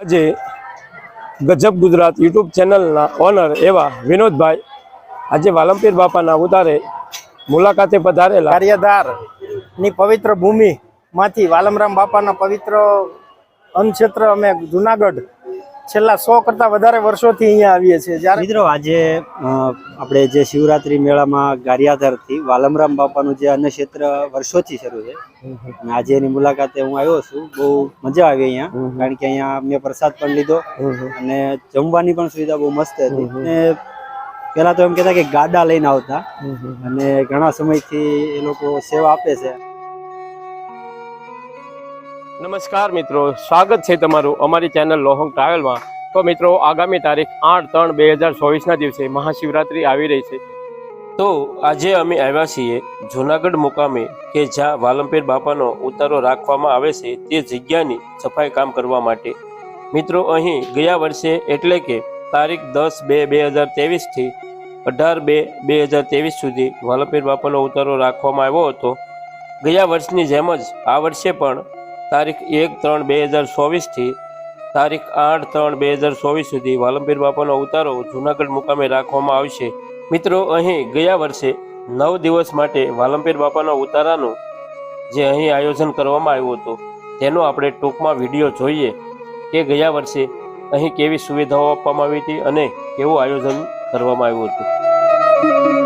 આજે ગજબ ગુજરાત યુટ્યુબ ચેનલના ઓનર એવા વિનોદભાઈ આજે વાલમપીર બાપાના ઉતારે મુલાકાતે પધારેલા કાર્યધારની પવિત્ર ભૂમિ માંથી વાલમરામ બાપાના પવિત્ર અન્નક્ષેત્ર અમે જુનાગઢ છેલ્લા સો કરતા વધારે વર્ષોથી અહીંયા આવીએ છીએ. જ્યારે મિત્રો આજે આપણે જે શિવરાત્રી મેળામાં ગારિયાધારથી વાલમરામ બાપાનું જે અન્ન ક્ષેત્ર વર્ષોથી શરૂ છે અને આજે એની મુલાકાતે હું આવ્યો છું. બહુ મજા આવી અહીંયા કારણ કે અહીંયા મેં પ્રસાદ પણ લીધો અને જમવાની પણ સુવિધા બહુ મસ્ત હતી. અને પેલા તો એમ કેતા કે ગાડા લઈને આવતા અને ઘણા સમયથી એ લોકો સેવા આપે છે. નમસ્કાર મિત્રો, સ્વાગત છે તમારું અમારી ચેનલ લોહંગ ટ્રાવેલમાં. તો મિત્રો, આગામી તારીખ આઠ ત્રણ બે હજાર ચોવીસના દિવસે મહાશિવરાત્રિ આવી રહી છે. તો આજે અમે આવ્યા છીએ જૂનાગઢ મુકામે, કે જ્યાં વાલમપીર બાપાનો ઉતારો રાખવામાં આવે છે તે જગ્યાની સફાઈ કામ કરવા માટે. મિત્રો, અહીં ગયા વર્ષે એટલે કે તારીખ દસ બે બે હજાર ત્રેવીસથી અઢાર બે બે હજાર ત્રેવીસ સુધી વાલમપીર બાપાનો ઉતારો રાખવામાં આવ્યો હતો. ગયા વર્ષની જેમ જ આ વર્ષે પણ તારીખ એક ત્રણ બે હજાર ચોવીસથી તારીખ આઠ ત્રણ બે હજાર ચોવીસ સુધી વાલમપીર બાપાનો ઉતારો જૂનાગઢ મુકામે રાખવામાં આવશે. મિત્રો, અહીં ગયા વર્ષે નવ દિવસ માટે વાલમપીર બાપાના ઉતારાનું જે અહીં આયોજન કરવામાં આવ્યું હતું, તેનો આપણે ટૂંકમાં વીડિયો જોઈએ કે ગયા વર્ષે અહીં કેવી સુવિધાઓ આપવામાં આવી હતી અને કેવું આયોજન કરવામાં આવ્યું હતું.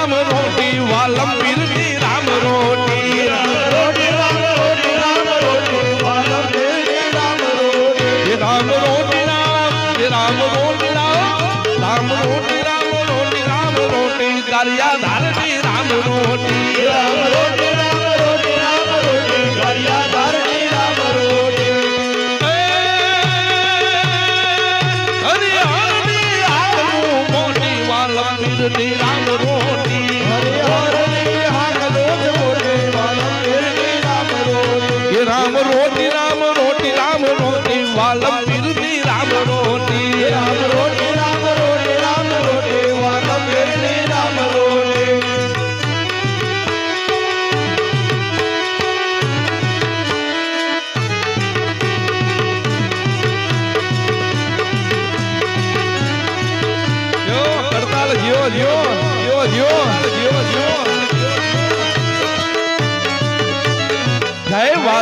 રામ રોટી, વાલમ પીરની રામ રોટી. રામ રોટી રામ રોટી વાલમ પીરની રામ રોટી રામ રોટી. રામ રામ રોટી.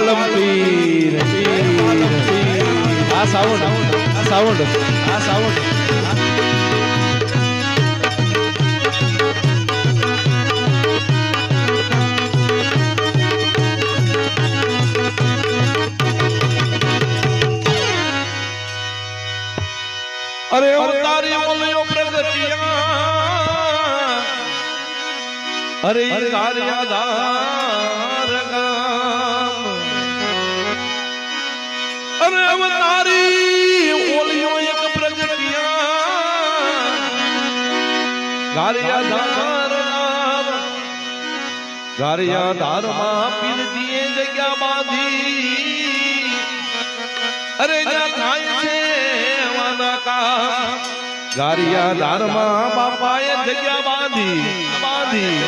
વાલમ પીર આ સાઉન્ડ આ સાઉન્ડ આ સાઉન્ડ અરે અવતારી ઓલિયો પ્રગટિયા. અરે કાર્યાધાર અવતારી ઓલિયો એક પ્રગટિયા ગારિયા ધાર ગારિયા ધારમાં પીર દીએ જગ્યા બાંધી. અરે જા થાય છે વાના કા. ગારિયા ધાર બાપાએ જગ્યા બાંધી. બાંધી.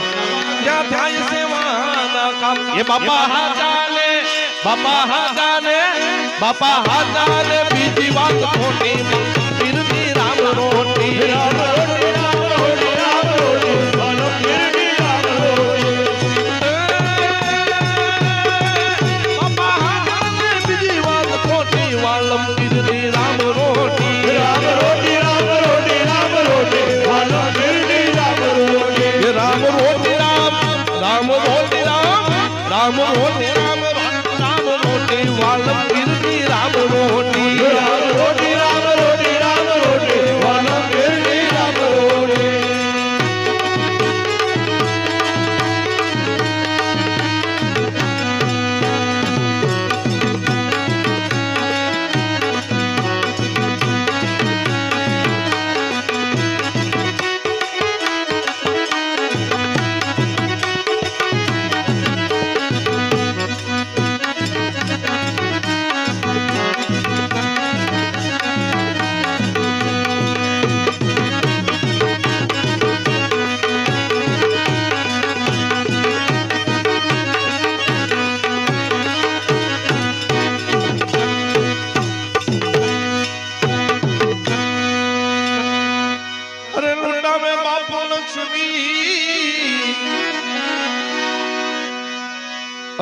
ક્યાં થાય છે વાના કા. એ બાપા હા ચાલે. બાપા હતા ને બાપા હતા ને બીજી વાત ખોટી કીર્તિ રામ રોટી.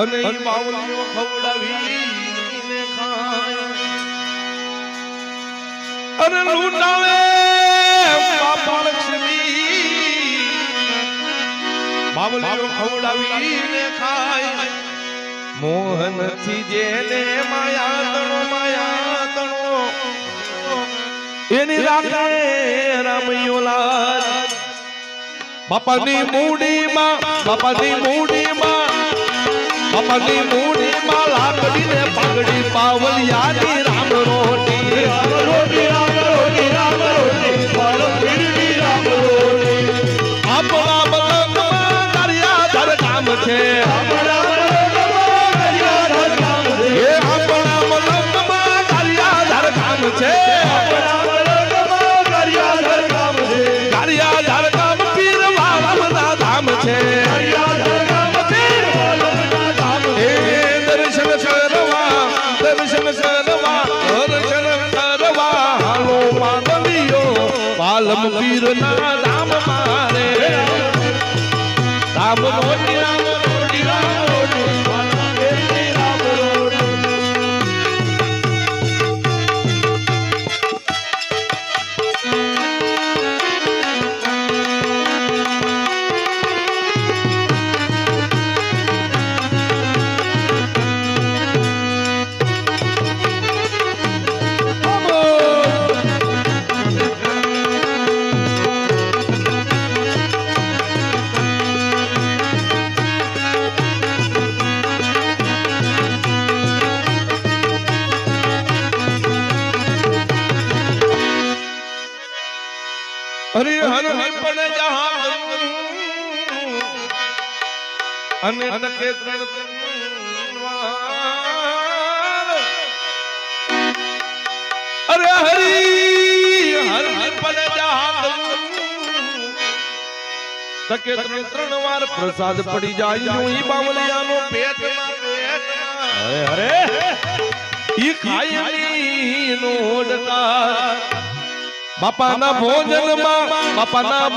અને બાવલીઓ ખવડાવી. ખાય અને લૂંટાવે પાપણ છવી બાવલીઓ ખવડાવીને ખાય. મોહનથી જેને માયા તણો માયા તણો એની રાખે રામયોલા બાપાની મૂડીમાં બાપાની મૂડીમાં અમલી મૂડી માં લાકડી ને પાગડી પાવલિયાની રામ રોટ અરે હરી હર હર ભલે તકે ત્રણ ત્રણ વાર પ્રસાદ પડી જાય ઈ બાવલિયાનો બાપાના ભોજનમાં બાપાના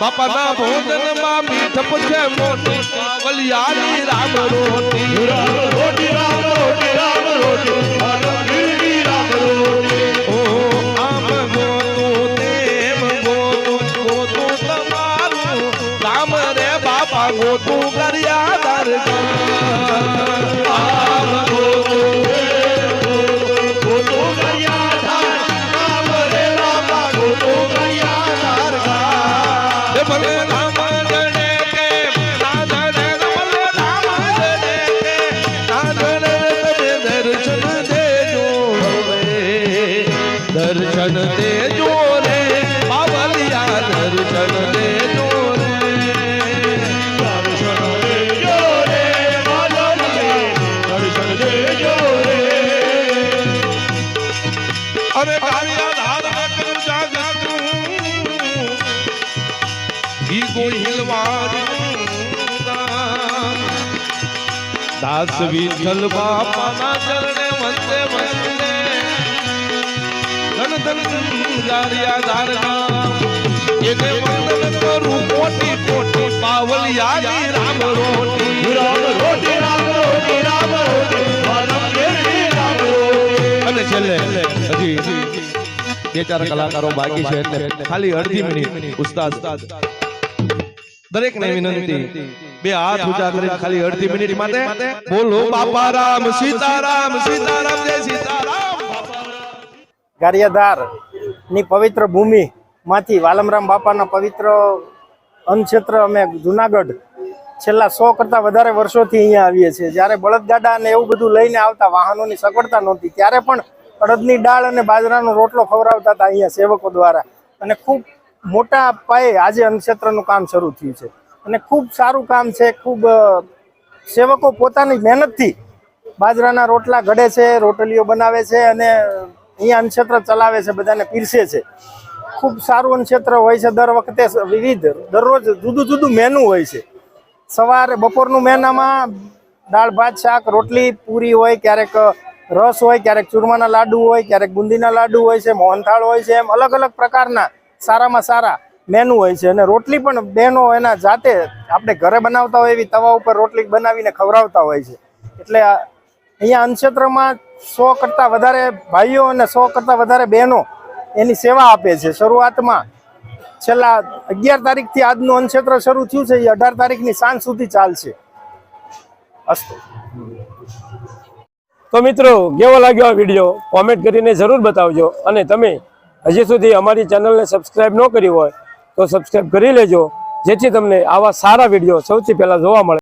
બાપાના ભોજનમાં મીઠ પૂછે મોટી કલિયાની રામ રોટી. રામ રોટી રામ રોટી રામ રોટી. દાસ વિઠ્ઠલ બાપાના ચરણે વંદે વંદે ધન ધન ગારિયા ધારણા એને વંદન કરું કોટી કોટી પાવલિયાની રામ રોટી રામ રોટી રામ રોટી રામ રોટી અને છેલ્લે હજી બે ચાર કલાકારો બાકી છે એટલે ખાલી અડધી મિનિટ ઉસ્તાદ દરેક ને વિનંતી બે હાથ ઊંચા કરીને ખાલી અડધી મિનિટ માટે બોલો બાપા રામ સીતારામ સીતારામ જય સીતારામ. ગારિયાધારની પવિત્ર ભૂમિ માંથી વાલમરામ બાપાના પવિત્ર અન્નક્ષેત્ર અમે જુનાગઢ છેલ્લા સો કરતા વધારે વર્ષોથી અહીંયા આવીએ છીએ. જ્યારે બળદગાડા અને એવું બધું લઈને આવતા વાહનોની સગવડતા નહોતી. ત્યારે પણ અડદની દાળ અને બાજરાનો રોટલો ખવડાવતા હતા અહીંયા સેવકો દ્વારા. અને ખૂબ મોટા પાયે આજે અન્નક્ષેત્રનું કામ શરૂ થયું છે. અને ખૂબ સારું કામ છે, ખૂબ સેવકો પોતાની મહેનતથી બાજરાના રોટલા ઘડે છે, રોટલીઓ બનાવે છે અને અહીંયા અન્નક્ષેત્ર ચલાવે છે, બધાને પીરસે છે. ખૂબ સારું અન્નક્ષેત્ર હોય છે, દર વખતે વિવિધ, દરરોજ જુદું જુદું મેનુ હોય છે. સવારે બપોરનું મેનામાં દાળ, ભાત, શાક, રોટલી, પૂરી હોય, ક્યારેક રસ હોય, ક્યારેક ચૂરમાના લાડુ હોય, ક્યારેક બુંદીના લાડુ હોય છે, મોહનથાળ હોય છે, એમ અલગ અલગ પ્રકારના સારામાં સારા મેનુ હોય છે અને રોટલી પણ બહેનો એના જાતે આપણે ઘરે બનાવતા હોય એવી તવા ઉપર રોટલી બનાવીને ખવડાવતા હોય છે. એટલે અહીંયા અન્નક્ષેત્રમાં સો કરતાં વધારે ભાઈઓ અને સો કરતાં વધારે બહેનો એની સેવા આપે છે. શરૂઆતમાં છેલ્લા અગિયાર તારીખથી આજનું અન્નક્ષેત્ર શરૂ થયું છે. એ અઢાર તારીખની સાંજ સુધી ચાલશે. અસ્તુ. તો મિત્રો, કેવો લાગ્યો આ વીડિયો? કોમેન્ટ કરીને જરૂર બતાવજો. અને તમે હજી સુધી અમારી ચેનલને સબસ્ક્રાઈબ ન કરી હોય તો સબસ્ક્રાઈબ કરી લેજો જેથી તમને આવા સારા વીડિયો સૌથી પહેલા જોવા મળે.